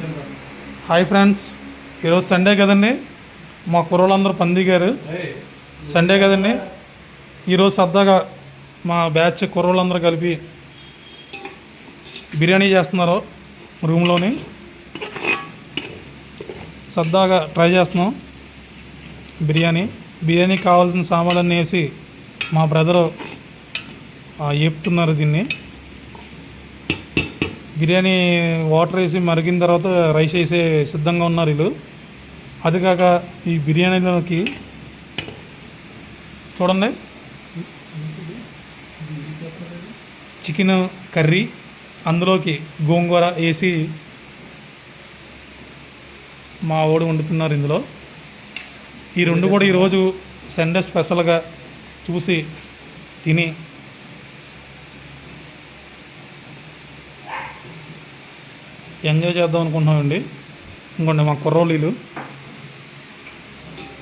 Hi friends ఈరోజు Sunday కదండి? మా కుర్రోళ్ళందరూ పందిగారు సండే కదండి? ఈరోజు సరదాగా మా బ్యాచ్ కుర్రోళ్ళందరూ కలిపి బిర్యానీ చేస్తున్నారు రూమ్లోని. సరదాగా ట్రై చేస్తున్నాం బిర్యానీ. బిర్యానీకి కావాల్సిన సామాన్లన్నీ వేసి మా బ్రదరు చెప్తున్నారు దీన్ని. బిర్యానీ వాటర్ వేసి మరిగిన తర్వాత రైస్ వేసే సిద్ధంగా ఉన్నారు వీళ్ళు. అది కాక ఈ బిర్యానీలోకి చూడండి. చికెన్ కర్రీ అందులోకి గోంగూర వేసి మా ఓడి వండుతున్నారు ఇందులో. ఈ రెండు కూడా ఈరోజు సండే స్పెషల్గా చూసి తిని ఎంజాయ్ చేద్దాం అనుకుంటున్నామండి. ఇంకోండి మా కుర్రోళ్ళు